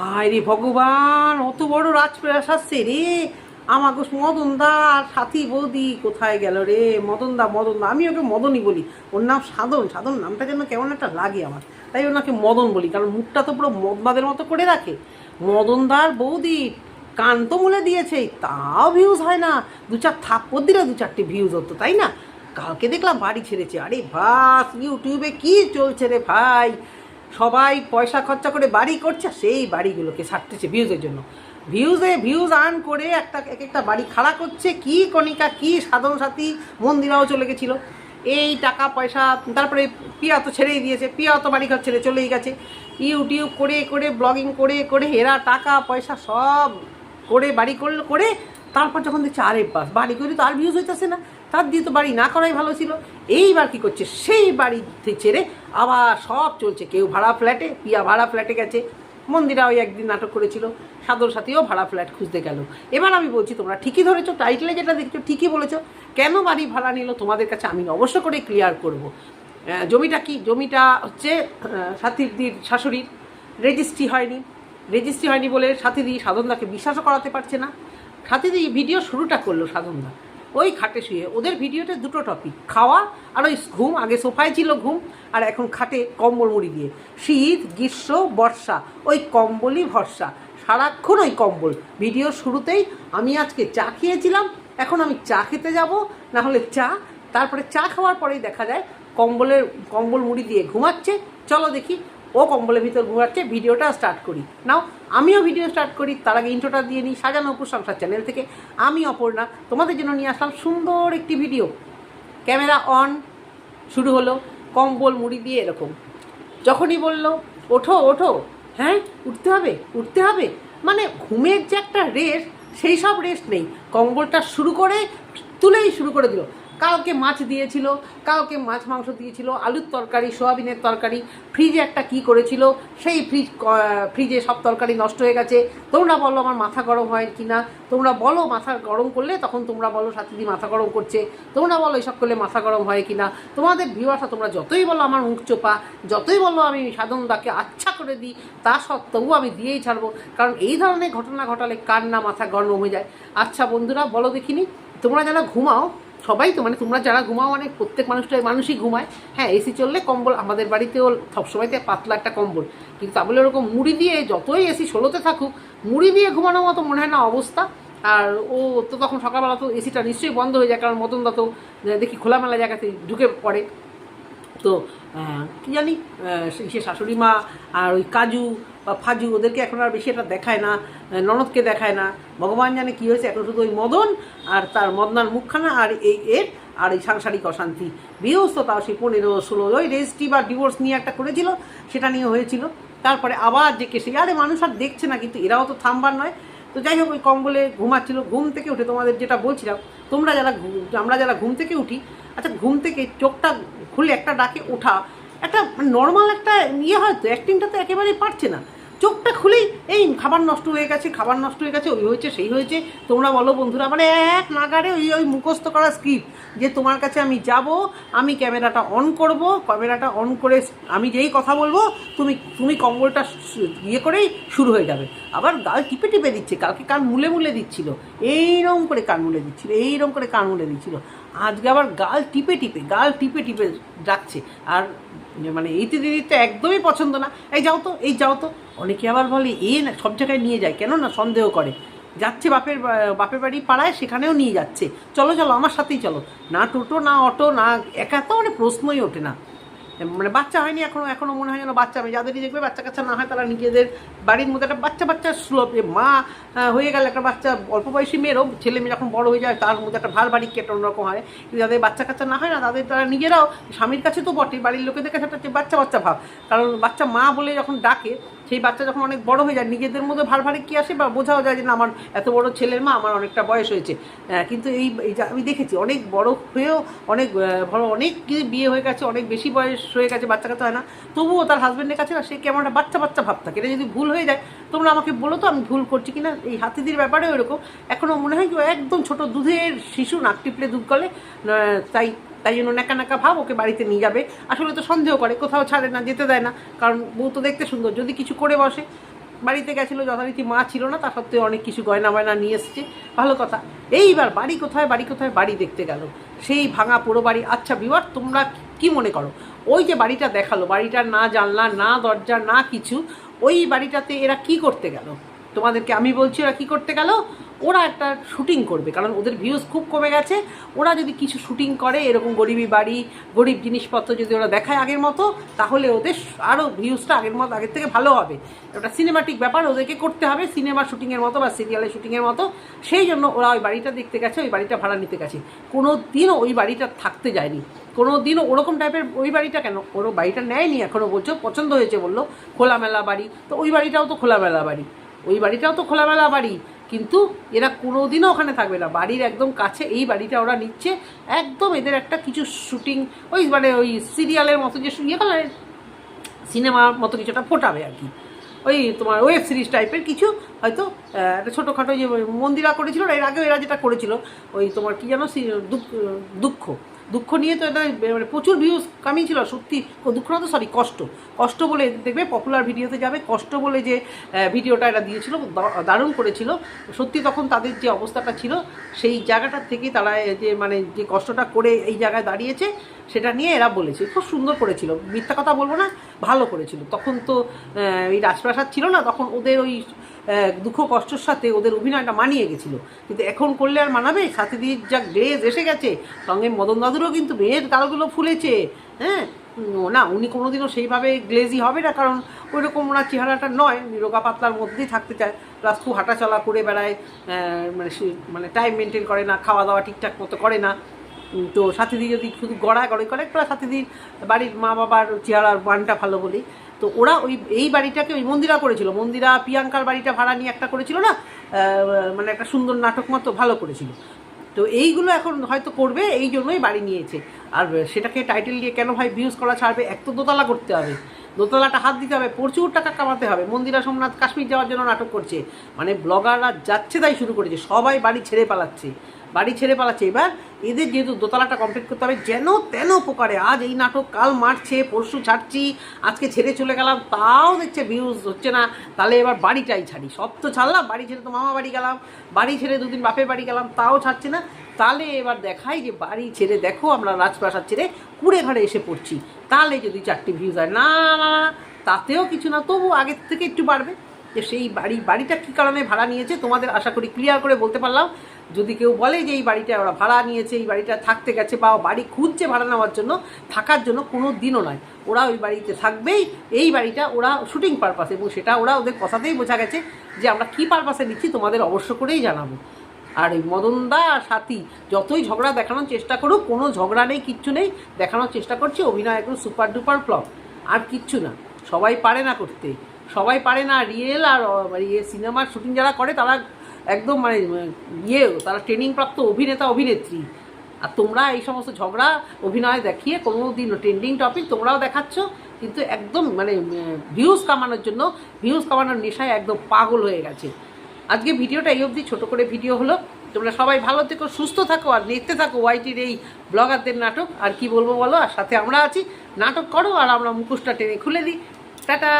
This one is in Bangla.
হায় রে ভগবান, অত বড় রাজপ্রাস আসছে রে। আমাকে মদন দা আর সাথী বৌদি কোথায় গেল রে? মদন দা মদন দা আমি ওকে মদনই বলি। ওর নাম সাধন সাধন নামটা যেন কেমন একটা লাগে আমার। তাই ওনাকে মদন বলি, কারণ মুখটা তো পুরো মদবাদের মতো করে রাখে। মদন দার বৌদি কান তো মুলে দিয়েছে, তাও ভিউজ হয় না। দু চার থাপ্পড় দিলে দু চারটে ভিউজ হতো, তাই না? কালকে দেখলাম বাড়ি ছেড়েছে। আরে বাস, ইউটিউবে কি চলছে রে ভাই? সবাই পয়সা খরচা করে বাড়ি করছে সেই বাড়িগুলোকে ছাড়তেছে ভিউজের জন্য। ভিউজে ভিউজ আর্ন করে একটা, এক একটা বাড়ি খাড়া করছে, কি কণিকা, কি সাধন সাথী, মন্দিরাও চলে গেছিল। এই টাকা পয়সা, তারপরে পিয়া তো ছেড়েই দিয়েছে পিয়া তো বাড়ি ঘর ছেড়ে চলেই গেছে। ইউটিউব করে করে, ব্লগিং করে করে এরা টাকা, পয়সা সব করে, বাড়ি করল, করে তারপর যখন দেখছে, আরে বাস, বাড়ি করে তো আর ভিউজ হইতেছে না। তার দিয়ে তো বাড়ি না করাই ভালো ছিল। এইবার কি করছে? সেই বাড়ি ছেড়ে আবার সব চলছে। কেউ ভাড়া ফ্ল্যাটে, পিয়া ভাড়া ফ্ল্যাটে গেছে। মন্দিরা ওই একদিন নাটক করেছিল। সাদর সাথীও ভাড়া ফ্ল্যাট খুঁজতে গেল। এবার আমি বলছি, তোমরা ঠিকই ধরেছো টাইটেলে যেটা দেখছ, ঠিকই বলেছ। কেন বাড়ি ভাড়া নিল? তোমাদের কাছে আমি অবশ্য করে ক্লিয়ার করব। জমিটা কি? জমিটা হচ্ছে সাথীদির শাশুড়ির। রেজিস্ট্রি হয়নি। রেজিস্ট্রি হয়নি বলে সাথীদি সাধনদাকে বিশ্বাসও করাতে পারছে না। সাথীদি ভিডিও শুরুটা করল সাধনদা। ওই খাটে শুয়ে। ওদের ভিডিওতে দুটো টপিক খাওয়া আর ওই ঘুম, আগে সোফায় ছিল ঘুম, আর এখন খাটে কম্বল মুড়ি দিয়ে। শীত, গ্রীষ্ম, বর্ষা, ওই কম্বলই ভরসা। সারাক্ষণ ওই কম্বল। ভিডিও শুরুতেই আমি আজকে চা খেয়েছিলাম, এখন আমি চা খেতে যাব না হলে চা, তারপরে চা খাওয়ার পরেই দেখা যায় কম্বলের, কম্বল মুড়ি দিয়ে ঘুমাচ্ছে। চলো দেখি ও কম্বলের ভিতর ঘুমাচ্ছে ভিডিওটা স্টার্ট করি। নাও, আমিও ভিডিও স্টার্ট করি, তার আগে ইন্ট্রোটা দিয়ে নিই, সাজানো অপুর সংসার চ্যানেল থেকে। আমি অপর্ণা, তোমাদের জন্য নিয়ে আসলাম সুন্দর একটি ভিডিও ক্যামেরা অন শুরু হলো, কম্বল মুড়ি দিয়ে এরকম। যখনই বলল, ওঠো ওঠো হ্যাঁ উঠতে হবে উঠতে হবে। মানে ঘুমের যে একটা রেস্ট সেই সব রেস্ট নেই। কম্বলটা শুরু করে, তুলেই শুরু করে দিল। কাউকে মাছ দিয়েছিল, কাউকে মাছ মাংস দিয়েছিল, আলুর তরকারি, সোয়াবিনের তরকারি ফ্রিজে একটা কি করেছিল, সেই ফ্রিজ ফ্রিজে সব তরকারি নষ্ট হয়ে গেছে। তোমরা বলো আমার মাথা গরম হয় কি না তোমরা বলো মাথা গরম করলে তখন তোমরা বলো সাথীদি মাথা গরম করছে। তোমরা বলো এসব করলে মাথা গরম হয় কি না তোমাদের ভিউয়ার্সরা তোমরা যতই বলো আমার মুখ চোপা, যতই বলো আমি সাধনদাকে আচ্ছা করে দিই, তা সত্ত্বেও আমি দিয়েই ছাড়বো। কারণ এই ধরনের ঘটনা ঘটালে কার না মাথা গরম হয়ে যায়? আচ্ছা বন্ধুরা, বলো দেখিনি, তোমরা যারা ঘুমাও সবাই তো মানে তোমরা যারা ঘুমাও মানে প্রত্যেক মানুষটাই মানুষই ঘুমায়। হ্যাঁ এসি চললে কম্বল, আমাদের বাড়িতেও সবসময়তে পাতলা একটা কম্বল। কিন্তু তা বলে ওরকম মুড়ি দিয়ে, যতই এসি ষোলোতে থাকুক, মুড়ি দিয়ে ঘুমানোর মতো মনে হয় না অবস্থা। আর ও তো তখন সকালবেলা তো এসিটা নিশ্চয়ই বন্ধ হয়ে যায়, কারণ মতন তো, দেখি খোলামেলা জায়গাতে ঢুকে পড়ে। তো কি জানি সে- শাশুড়ি মা আর ওই কাজু বা ফাজু ওদেরকে এখন আর বেশি এটা দেখায় না ননদকে দেখায় না। ভগবান জানে কী হয়েছে, এখন শুধু ওই মদন আর তার মদনার মুখখানা আর এই এর আর এই সাংসারিক অশান্তি। তাও সেই পনেরো, ষোলো, ওই রেজিস্ট্রি বা ডিভোর্স নিয়ে একটা করেছিল, সেটা নিয়ে হয়েছিল। তারপরে আবার যে কেসে, আরে মানুষ আর দেখছে না, কিন্তু এরাও তো থামবার নয়। তো যাই হোক, ওই কম্বলে ঘুমাচ্ছিল। ঘুম থেকে উঠে তোমাদের যেটা বলছিলাম, তোমরা যারা আমরা যারা ঘুম থেকে উঠি আচ্ছা ঘুম থেকে চোখটা খুলে একটা ডাকে ওঠা, একটা নর্মাল একটা ইয়ে হয়তো অ্যাক্টিংটা তো একেবারেই পারছে না। চোখটা খাবার নষ্ট হয়ে গেছে, খাবার নষ্ট হয়ে গেছে, ওই হয়েছে, সেই হয়েছে। তোমরা বলো বন্ধুরা মানে এক নাগারে ওই ওই মুখস্থ করা স্ক্রিপ্ট যে তোমার কাছে আমি যাব, আমি ক্যামেরাটা অন করব, ক্যামেরাটা অন করে আমি যেই কথা বলব, তুমি তুমি কম্বলটা ইয়ে করেই শুরু হয়ে যাবে। আবার গাল টিপে টিপে দিচ্ছে, কালকে কান মুলে মুলে দিচ্ছিল। এইরকম করে কান মুলে দিচ্ছিল, এইরকম করে কান মুলে দিচ্ছিল। আজকে আবার গাল টিপে টিপে, গাল টিপে টিপে ডাকছে। আর মানে এইতে দিদি তো একদমই পছন্দ না। এই যাও তো, এই যাও তো। অনেকে আবার বলে, এ না, সব জায়গায় নিয়ে যায়। কেন না? সন্দেহ করে। যাচ্ছে বাপের বাপের বাড়ি পাড়ায়, সেখানেও নিয়ে যাচ্ছে। চলো চলো, আমার সাথেই চলো। না টোটো, না অটো, না একা তো মানে প্রশ্নই ওঠে না। মানে বাচ্চা হয়নি এখনও এখনও মনে হয় যেন বাচ্চা। আমি যাদেরই দেখবে বাচ্চা কাচ্চা না হয়, তারা নিজেদের বাড়ির মধ্যে একটা বাচ্চা বাচ্চা স্লোপ মা হয়ে গেলে একটা বাচ্চা, অল্প বয়সী মেয়েরও ছেলে মেয়ে যখন বড় হয়ে যায়, তার মধ্যে একটা ভার বাড়ি কেটে অন্যরকম হয়। কিন্তু যাদের বাচ্চা কাচ্চা না হয় না, তাদের তারা নিজেরাও, স্বামীর কাছে তো বটে, বাড়ির লোকেদের কাছে একটা বাচ্চা বাচ্চা ভাব। কারণ বাচ্চা মা বলে যখন ডাকে সেই বাচ্চা যখন অনেক বড় হয়ে যায়, নিজেদের মধ্যে ভার ভারে কী আসে বা বোঝাও যায় যে না, আমার এত বড় ছেলের মা, আমার অনেকটা বয়স হয়েছে। কিন্তু এই আমি দেখেছি, অনেক বড় হয়েও অনেক বড় অনেক কিছু বিয়ে হয়ে গেছে, অনেক বেশি বয়স হয়ে গেছে বাচ্চা কাচ্চা হয় না। তবুও তার হাজব্যান্ডের কাছে না সে কেমন একটা বাচ্চা বাচ্চা ভাব থাকে। এটা যদি ভুল হয়ে যায়, তোমরা আমাকে বলো তো আমি ভুল করছি কিনা। এই হাতিদির ব্যাপারেও এরকম। এখনও মনে হয় কি একদম ছোট দুধের শিশু, নাক টিপলে দুধ গলে তাই তাই জন্য নাকা নাকা ভাব ওকে বাড়িতে নিয়ে যাবে। আসলে তো সন্দেহ করে, কোথাও ছাড়ে না, যেতে দেয় না। কারণ বউ তো দেখতে সুন্দর, যদি কিছু করে বসে। বাড়িতে গেছিল, যথারীতি মা ছিল না তা সত্ত্বেও অনেক কিছু গয়না বায়না নিয়ে এসছে। ভালো কথা। এইবার বাড়ি কোথায় বাড়ি কোথায়, বাড়ি দেখতে গেল। সেই ভাঙা পুরো বাড়ি। আচ্ছা বিবার তোমরা কি মনে করো? ওই যে বাড়িটা দেখাল, বাড়িটার না জানলা, না দরজা, না কিছু, ওই বাড়িটাতে এরা কি করতে গেল? তোমাদেরকে আমি বলছি, ওরা কি করতে গেল? ওরা একটা শুটিং করবে, কারণ ওদের ভিউজ খুব কমে গেছে। ওরা যদি কিছু শুটিং করে, এরকম গরিবী বাড়ি, গরিব জিনিসপত্র যদি ওরা দেখায় আগের মতো, তাহলে ওদের আরও ভিউজটা আগের মতো, আগের থেকে ভালো হবে। একটা সিনেমাটিক ব্যাপার ওদেরকে করতে হবে সিনেমা শুটিংয়ের মতো বা সিরিয়ালের শুটিংয়ের মতো। সেই জন্য ওরা ওই বাড়িটা দেখতে গেছে, ওই বাড়িটা ভাড়া নিতে গেছে। কোনো দিনও ওই বাড়িটা থাকতে যায়নি। কোনো দিনও ওরকম টাইপের ওই বাড়িটা কেন? ওর বাড়িটা নেয়নি এখনও বলছো, পছন্দ হয়েছে বলল, খোলামেলা বাড়ি। তো ওই বাড়িটাও তো খোলামেলা বাড়ি। ওই বাড়িটাও তো খোলামেলা বাড়ি। কিন্তু এরা কোনো দিনও ওখানে থাকবে না। বাড়ির একদম কাছে, এই বাড়িটা ওরা নিচ্ছে। একদম এদের একটা কিছু শুটিং, ওই মানে ওই সিরিয়ালের মতো যে ইয়ে করে সিনেমার মতো কিছুটা ফোটাবে আর কি। ওই তোমার ওয়েব সিরিজ টাইপের কিছু, হয়তো একটা ছোটোখাটো যে মন্দিরা করেছিল এর আগেও এরা যেটা করেছিল, ওই তোমার কি যেন দুঃখ- দুঃখ নিয়ে তো এটা মানে প্রচুর ভিউজ কামিয়ে ছিল, সত্যি দুঃখ না তো সরি কষ্ট। কষ্ট বলে দেখবে পপুলার ভিডিওতে যাবে, কষ্ট বলে যে ভিডিওটা এটা দিয়েছিল দারুণ করেছিল। সত্যি তখন তাদের যে অবস্থাটা ছিল, সেই জায়গাটার থেকে তারা যে মানে যে কষ্টটা করে এই জায়গায় দাঁড়িয়েছে, সেটা নিয়ে এরা বলেছে। খুব সুন্দর করেছিল। মিথ্যা কথা বলব না, ভালো করেছিল। তখন তো এই রাজপ্রাসাদ ছিল না, তখন ওদের ওই দুঃখ কষ্টের সাথে ওদের অভিনয়টা মানিয়ে গেছিল। কিন্তু এখন করলে আর মানাবে? সাথীদির যা গ্লেজ এসে গেছে। সঙ্গে মদন দাদুরও কিন্তু মেয়ের গালগুলো ফুলেছে। হ্যাঁ? না, উনি কোনোদিনও সেইভাবে গ্লেজি হবে না, কারণ ওই রকম ওনার চেহারাটা নয়। রোগা পাতলার মধ্যেই থাকতে চায়। প্লাস খুব হাঁটাচলা করে বেড়ায়। মানে মানে টাইম মেনটেন করে না খাওয়া দাওয়া ঠিকঠাক মতো করে না। তো সাথীদি যদি শুধু গড়া গড়ে করে প্লাস সাথীদির বাড়ির মা বাবার চেহারার বানটা ভালো বলি, তো ওরা ওই, এই বাড়িটাকে ওই মন্দিরা করেছিল। মন্দিরা প্রিয়াঙ্কার বাড়িটা ভাড়া নিয়ে একটা করেছিল না? মানে একটা সুন্দর নাটক মতো ভালো করেছিল। তো এইগুলো এখন হয়তো করবে, এই জন্যই বাড়ি নিয়েছে। আর সেটাকে টাইটেল দিয়ে কেন ভাই ভিউজ করা ছাড়বে? এক তো দোতলা করতে হবে। দোতলাটা হাত দিতে হবে, প্রচুর টাকা কামাতে হবে। মন্দিরা সোমনাথ কাশ্মীর যাওয়ার জন্য নাটক করছে। মানে ব্লগাররা যাচ্ছে তাই শুরু করেছে, সবাই বাড়ি ছেড়ে পালাচ্ছে। বাড়ি ছেড়ে পালাচ্ছে। এবার এদের যেহেতু দোতলাটা কমপ্লিট করতে হবে যেন তেন প্রকারে আজ এই নাটক কাল মারছে পরশু ছাড়ছি আজকে ছেড়ে চলে গেলাম তাও দেখছে ভিউজ হচ্ছে না। তাহলে এবার বাড়িটাই ছাড়ি। সব তো ছাড়লাম বাড়ি ছেড়ে তো মামা বাড়ি গেলাম বাড়ি ছেড়ে দুদিন বাপের বাড়ি গেলাম তাও ছাড়ছে না। তাহলে এবার দেখাই যে বাড়ি ছেড়ে দেখো আমরা রাজপ্রাসাদ ছেড়ে কুড়ে ঘরে এসে পড়ছি। তাহলে যদি চারটি ভিউজ হয় না না না, তাতেও কিছু না তবু আগের থেকে একটু বাড়বে। যে সেই বাড়ি বাড়িটা কী কারণে ভাড়া নিয়েছে তোমাদের আশা করি ক্লিয়ার করে বলতে পারলাম। যদি কেউ বলে যে এই বাড়িটা ওরা ভাড়া নিয়েছে, এই বাড়িটা থাকতে গেছে বা বাড়ি খুঁজছে ভাড়া নেওয়ার জন্য, থাকার জন্য কোনো দিনও নয়। ওরা ওই বাড়িতে থাকবেই, এই বাড়িটা ওরা শুটিং পারপাসে এবং সেটা ওরা ওদের কথাতেই বোঝা গেছে যে আমরা কী পারপাসে নিচ্ছি তোমাদের অবশ্য করেই জানাব। আর এই মদনদা আর সাথী, যতই ঝগড়া দেখানোর চেষ্টা করুক, কোনো ঝগড়া নেই, কিচ্ছু নেই, দেখানোর চেষ্টা করছি অভিনয় একদম সুপার ডুপার ফ্লপ আর কিচ্ছু না, সবাই পারে না করতে। সবাই পারে না রিয়েল আর মানে ইয়ে সিনেমার শুটিং যারা করে, তারা একদম মানে ইয়ে তারা ট্রেনিং প্রাপ্ত অভিনেতা, অভিনেত্রী। আর তোমরা এই সমস্ত ঝগড়া, অভিনয় দেখিয়ে কোনো দিন ট্রেন্ডিং টপিক তোমরাও দেখাচ্ছ, কিন্তু একদম মানে ভিউজ কামানোর জন্য ভিউজ কামানোর নেশায় একদম পাগল হয়ে গেছে। আজকে ভিডিওটা এই অবধি, ছোটো করে ভিডিও হলো। তোমরা সবাই ভালো থেকো, সুস্থ থাকো, আর দেখতে থাকো ওয়াইটির এই ব্লগারদের নাটক। আর কি বলব বলো? আর সাথে আমরা আছি। নাটক করো, আর আমরা মুখোশটা টেনে খুলে দিই। টাটা!